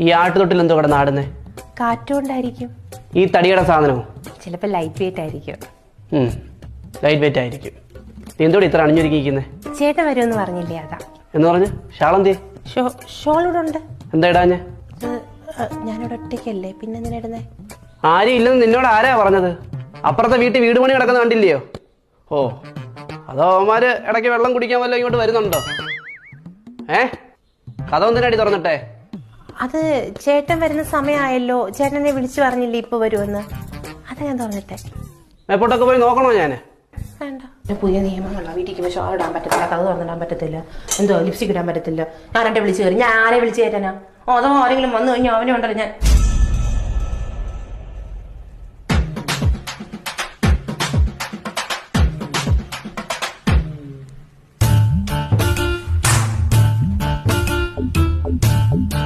ഈ ആട്ടുതൊട്ടിൽ എന്തോ കിടന്ന് ആടുന്നേ? കാറ്റുകൊണ്ടായിരിക്കും. ഈ തടിയുടെ സാധനമോ? ചിലപ്പോൾ ലൈറ്റ് വെയിറ്റ് ആയിരിക്കും. ലൈറ്റ് വെയിറ്റ് ആയിരിക്കും. എന്തോടി എന്തോടെ ഇത്ര അണിഞ്ഞൊരുക്കിയിരിക്കുന്നേ? ചേട്ടൻ വരുമെന്ന് പറഞ്ഞില്ലേ അതാ. എന്ന് പറഞ്ഞു? ഷാളന്തി ഷോ ഷോൾ ഇവിടെ ഉണ്ട്. എന്താ ഇടാഞ്ഞ്? ഞാനിവിടെ ഒറ്റയ്ക്കല്ലേ. പിന്നെ എന്തിനാ ഇടുന്നേ? ആരും ഇല്ലെന്ന് നിന്നോട് ആരാ പറഞ്ഞത്? അപ്പുറത്തെ വീട്ടിൽ വീട് പണി കിടക്കുന്ന കണ്ടില്ലയോ? ഓ അതോ അവന്മാര് ഇടയ്ക്ക് വെള്ളം കുടിക്കാൻ വല്ലതും ഇങ്ങോട്ട് വരുന്നുണ്ടോ? ഏ? കഥ ഒന്നിനടി തുറന്നിട്ടെ? അത് ചേട്ടൻ വരുന്ന സമയമായല്ലോ. ചേട്ടനെ വിളിച്ചു പറഞ്ഞില്ലേ ഇപ്പൊ വരുമെന്ന്? അതാ ഞാൻ തുറന്നിട്ടെ. എപ്പോട്ടൊക്കെ പോയി നോക്കണോ ഞാൻ വേണ്ട. പുതിയ നിയമങ്ങളാണ് വീട്ടിൽ പക്ഷെ ഇടാൻ പറ്റത്തില്ല കഥ തുറന്നിടാൻ പറ്റത്തില്ല എന്തോ ലിപ്സ്റ്റിക് ഇടാൻ പറ്റത്തില്ല. ഞാൻ എന്റെ വിളിച്ചു കയറി? ഞാൻ ആരെ വിളിച്ചു കയറ്റാനാ? ഓ അതോ ആരെങ്കിലും വന്നു കഴിഞ്ഞാൽ അവനെ ഉണ്ടല്ലോ ഞാൻ